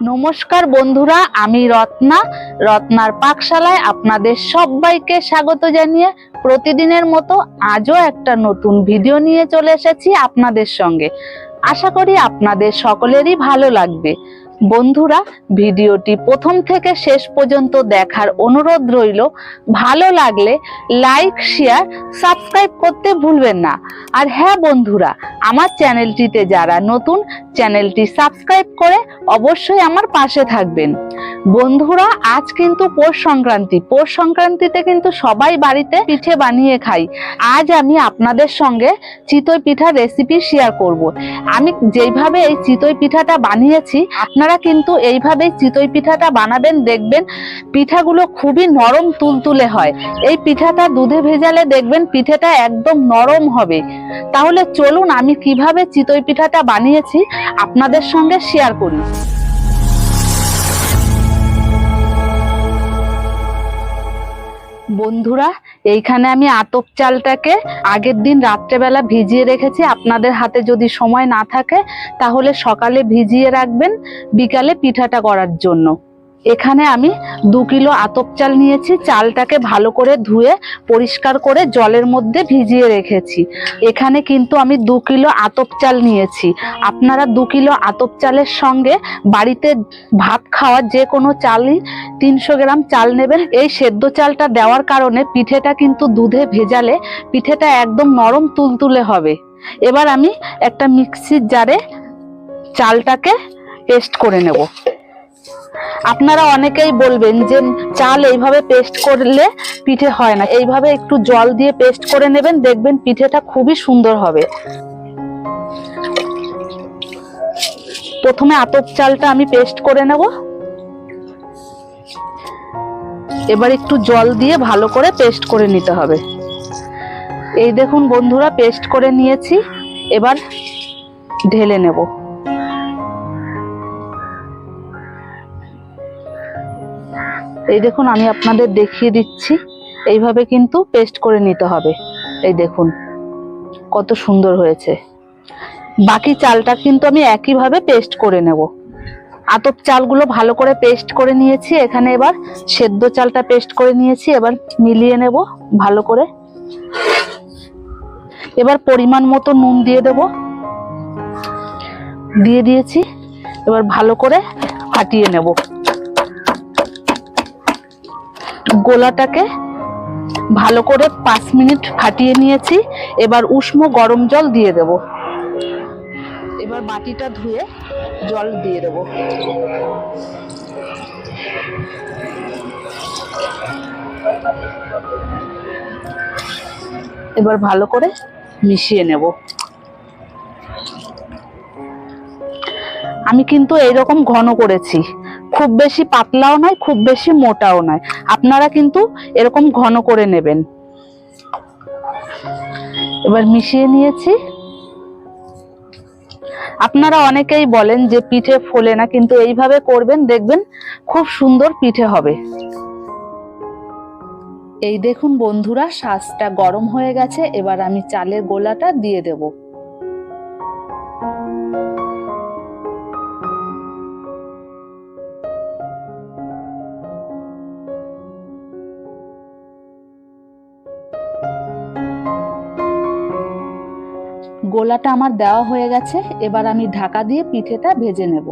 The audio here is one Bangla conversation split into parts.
নমস্কার বন্ধুরা, আমি রত্না। রত্নার পাকশালায় আপনাদের সবাইকে স্বাগত জানিয়ে প্রতিদিনের মতো আজও একটা নতুন ভিডিও নিয়ে চলে এসেছি আপনাদের সঙ্গে। আশা করি আপনাদের সকলেরই ভালো লাগবে। বন্ধুরা, ভিডিওটি প্রথম থেকে শেষ পর্যন্ত দেখার অনুরোধ রইল, ভালো লাগলে লাইক, শেয়ার, সাবস্ক্রাইব করতে ভুলবেন না। আর হ্যাঁ বন্ধুরা, আমার চ্যানেলটিতে যারা নতুন, চ্যানেলটি সাবস্ক্রাইব করে অবশ্যই আমার পাশে থাকবেন। বন্ধুরা, আজ কিন্তু পৌষ সংক্রান্তি। পৌষ সংক্রান্তিতে কিন্তু সবাই বাড়িতে পিঠে বানিয়ে খাই। আজ আমি আপনাদের সঙ্গে চিতই পিঠার রেসিপি শেয়ার করব। আমি যেইভাবে এই চিতই পিঠাটা বানিয়েছি, আপনারা কিন্তু এইভাবে চিতই পিঠাটা বানাবেন, দেখবেন পিঠাগুলো খুবই নরম তুলতুলে হয়। এই পিঠাটা দুধে ভেজালে দেখবেন পিঠেটা একদম নরম হবে। তাহলে চলুন আমি কীভাবে চিতই পিঠাটা বানিয়েছি আপনাদের সঙ্গে শেয়ার করি। বন্ধুরা, এইখানে আমি আতপ চালটাকে আগের দিন রাত্রেবেলা ভিজিয়ে রেখেছি। আপনাদের হাতে যদি সময় না থাকে, তাহলে সকালে ভিজিয়ে রাখবেন, বিকালে পিঠাটা করার জন্য। এখানে আমি দু কিলো আতপ চাল নিয়েছি, চালটাকে ভালো করে ধুয়ে পরিষ্কার করে জলের মধ্যে ভিজিয়ে রেখেছি। এখানে কিন্তু আমি দু কিলো আতপ চাল নিয়েছি। আপনারা দু কিলো আতপ চালের সঙ্গে বাড়িতে ভাত খাওয়ার যে কোনো চালই তিনশো গ্রাম চাল নেবেন। এই সেদ্ধ চালটা দেওয়ার কারণে পিঠেটা কিন্তু দুধে ভেজালে পিঠেটা একদম নরম তুলতুলে হবে। এবার আমি একটা মিক্সির জারে চালটাকে পেস্ট করে নেব। আপনারা অনেকেই বলবেন যে চাল এইভাবে পেস্ট করলে পিঠে হয় না। এইভাবে একটু জল দিয়ে পেস্ট করে নেবেন, দেখবেন পিঠেটা খুবই সুন্দর হবে। প্রথমে আতপ চালটা আমি পেস্ট করে নেব। এবার একটু জল দিয়ে ভালো করে পেস্ট করে নিতে হবে। এই দেখুন বন্ধুরা পেস্ট করে নিয়েছি। এবার ঢেলে নেব। এই দেখুন, আমি আপনাদের দেখিয়ে দিচ্ছি। এইভাবে কিন্তু পেস্ট করে নিতে হবে। এই দেখুন, কত সুন্দর হয়েছে। বাকি চালটা কিন্তু আমি একইভাবে পেস্ট করে নেব। আতপ চালগুলো ভালো করে পেস্ট করে নিয়েছি। এখানে এবার সেদ্ধ চালটা পেস্ট করে নিয়েছি। এবার মিলিয়ে নেব ভালো করে। এবার পরিমাণ মতো নুন দিয়ে দেব। দিয়ে দিয়েছি। এবার ভালো করে ফাটিয়ে নেব। গোলাটাকে ভালো করে পাঁচ মিনিট ফাটিয়ে নিয়েছি। এবার উষ্ণ গরম জল দিয়ে দেব। এবার বাটিটা ধুয়ে জল দিয়ে দেব। এবার ভালো করে মিশিয়ে নেব। আমি কিন্তু এইরকম ঘন করেছি। খুব বেশি পাতলাও নয়, খুব বেশি মোটাও নয়। আপনারা কিন্তু এরকম ঘন করে নেবেন। এবার মিশিয়ে নিয়েছি। আপনারা অনেকেই বলেন যে পিঠে ফোলে না, কিন্তু এইভাবে করবেন, দেখবেন খুব সুন্দর পিঠে হবে। এই দেখুন বন্ধুরা, শাঁসটা গরম হয়ে গেছে, এবার আমি চালের গোলাটা দিয়ে দেবো। গোলাটা আমার দেওয়া হয়ে গেছে, এবার আমি ঢাকা দিয়ে পিঠেটা ভেজে নেব।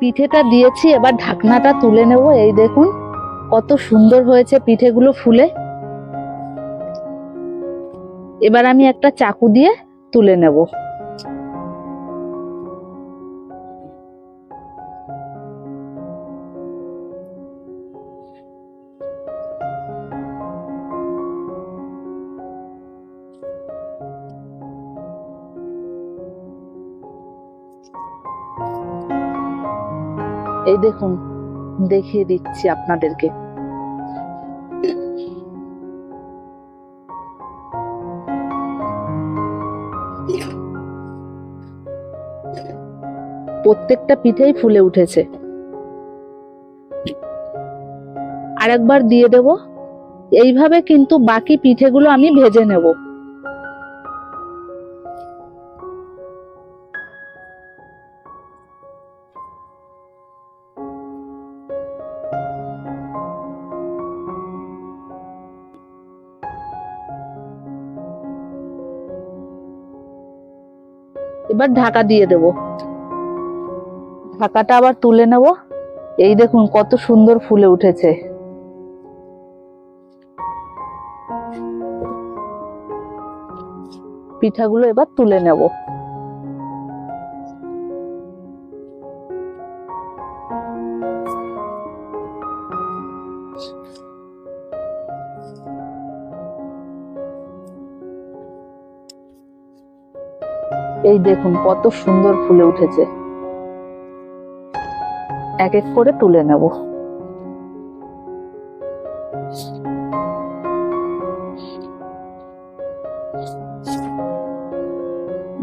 পিঠেটা দিয়েছি, এবার ঢাকনাটা তুলে নেব, এই দেখুন, কত সুন্দর হয়েছে পিঠেগুলো ফুলে। এবার আমি একটা চাকু দিয়ে তুলে নেব। এই দেখুন দেখিয়ে দিচ্ছি আপনাদেরকে। প্রত্যেকটা পিঠেই ফুলে উঠেছে। আরেকবার দিয়ে দেব। এইভাবে কিন্তু বাকি পিঠেগুলো আমি ভেজে নেব। এবার ঢাকা দিয়ে দেব। ঢাকাটা আবার তুলে নেব। এই দেখুন কত সুন্দর ফুলে উঠেছে। পিঠাগুলো এবার তুলে নেব। এই দেখুন কত সুন্দর ফুলে উঠেছে। এক এক করে তুলে নেব।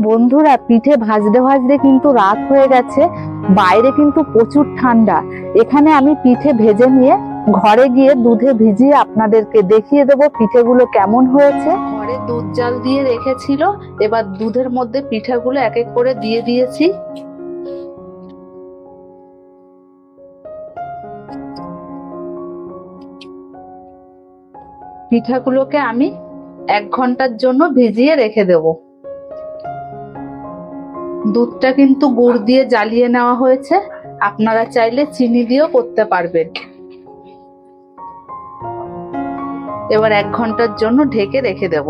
বন্ধুরা, পিঠে ভাজতে ভাজতে কিন্তু রাত হয়ে গেছে, বাইরে কিন্তু প্রচুর ঠান্ডা। এখানে আমি পিঠে ভেজে নিয়ে ঘরে গিয়ে দুধে ভিজিয়ে আপনাদেরকে দেখিয়ে দেব পিঠেগুলো কেমন হয়েছে। ঘরে দুধ জাল দিয়ে রেখেছিল, এবার দুধের মধ্যে পিঠাগুলো এক এক করে দিয়ে দিয়েছি। পিঠাগুলোকে আমি এক ঘণ্টার জন্য ভিজিয়ে রেখে দেব। দুধটা কিন্তু গুড় দিয়ে জ্বালিয়ে নেওয়া হয়েছে। আপনারা চাইলে চিনি দিয়েও করতে পারবেন। এবার এক ঘণ্টার জন্য ঢেকে রেখে দেব।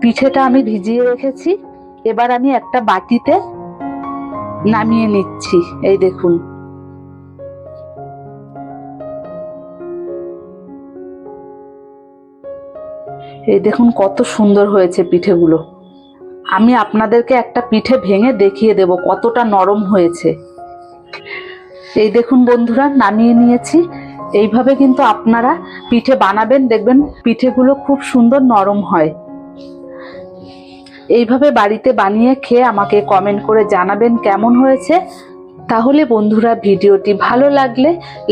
পিঠেটা আমি ভিজিয়ে রেখেছি। এবার আমি একটা বাটিতে নামিয়ে নিচ্ছি। এই দেখুন। এই দেখুন কত সুন্দর হয়েছে পিঠেগুলো। আমি আপনাদেরকে একটা পিঠে ভেঙে দেখিয়ে দেব কতটা নরম হয়েছে। এই দেখুন বন্ধুরা, নামিয়ে নিয়েছি। এইভাবে কিন্তু আপনারা পিঠে বানাবেন, দেখবেন পিঠেগুলো খুব সুন্দর নরম হয়। এইভাবে বাড়িতে বানিয়ে খেয়ে আমাকে কমেন্ট করে জানাবেন কেমন হয়েছে। তাহলে বন্ধুরা ভিডিওটি ভালো লাগলে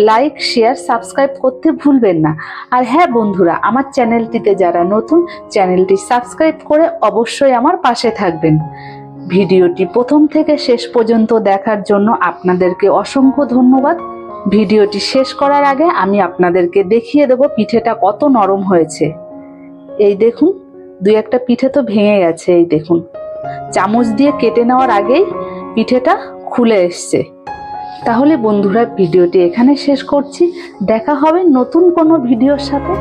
লাইক শেয়ার সাবস্ক্রাইব করতে ভুলবেন না। আর হ্যাঁ বন্ধুরা, আমার চ্যানেলটিতে যারা নতুন, চ্যানেলটি সাবস্ক্রাইব করে অবশ্যই আমার পাশে থাকবেন। ভিডিওটি প্রথম থেকে শেষ পর্যন্ত দেখার জন্য আপনাদেরকে অসংখ্য ধন্যবাদ। ভিডিওটি শেষ করার আগে আমি আপনাদেরকে দেখিয়ে দেব পিঠেটা কত নরম হয়েছে। এই দেখুন, দুই একটা পিঠে তো ভেঙে গেছে, এই দেখুন। চামচ দিয়ে কেটে নেওয়ার আগেই পিঠেটা খুলে এসছে। তাহলে বন্ধুরা ভিডিওটি এখানে শেষ করছি। দেখা হবে নতুন কোনো ভিডিওর সাথে।